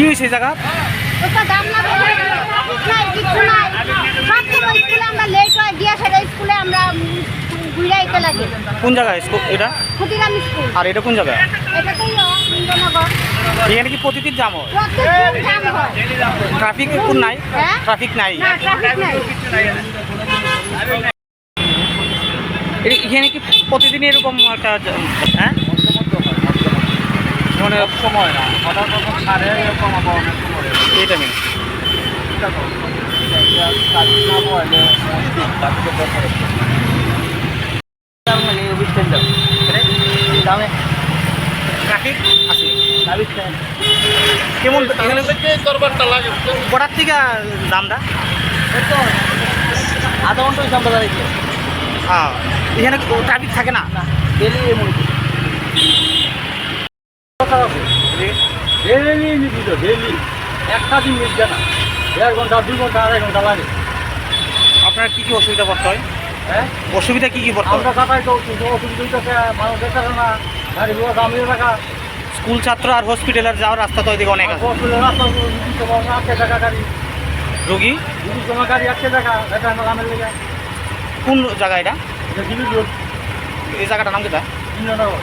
কি হয়েছে জায়গা? হয় কোন জায়গায় এটা? আর এটা কোন ইন্দ্রনগর। এখানে কি প্রতিদিন জাম হয়? হয়। ট্রাফিক কোন নাই? হ্যাঁ? ট্রাফিক নাই। ট্রাফিক নাই। এখানে কি প্রতিদিন এরকম একটা হ্যাঁ? মানে সময় না। হঠাৎ হঠাৎ ছাড়ে এরকম আবার অনেক সময় এটা নেই ট্রাফিক আছে কেমন এখানে দরবারটা লাগে। কটার থেকে দামটা? আধা ঘণ্টা আমরা দাঁড়িয়েছি। হ্যাঁ এখানে ট্রাফিক থাকে না। ডেলি এমন ডেলি নিবি তো ডেলি একটা দিন নিচ্ছে না। দেড় ঘণ্টা দুই ঘণ্টা আড়াই ঘণ্টা লাগে। আপনার কী কী অসুবিধা পড়তে হয়? হ্যাঁ? অসুবিধা কী কী পড়তে আমরা হয় কাটাই তো কিন্তু অসুবিধা হইতেছে মানুষ না গাড়ি ঘোড়া দামিয়ে রাখা। স্কুল ছাত্র আর হসপিটালের যাওয়ার রাস্তা তো ওইদিকে অনেক আছে। রাস্তা আটকে টাকা গাড়ি। রোগী? গাড়ি আটকে টাকা এটা আমরা গ্রামের লেগে। কোন জায়গা এটা? এটা দিবি রোড। এই জায়গাটার নাম কিটা ইন্দ্রনগর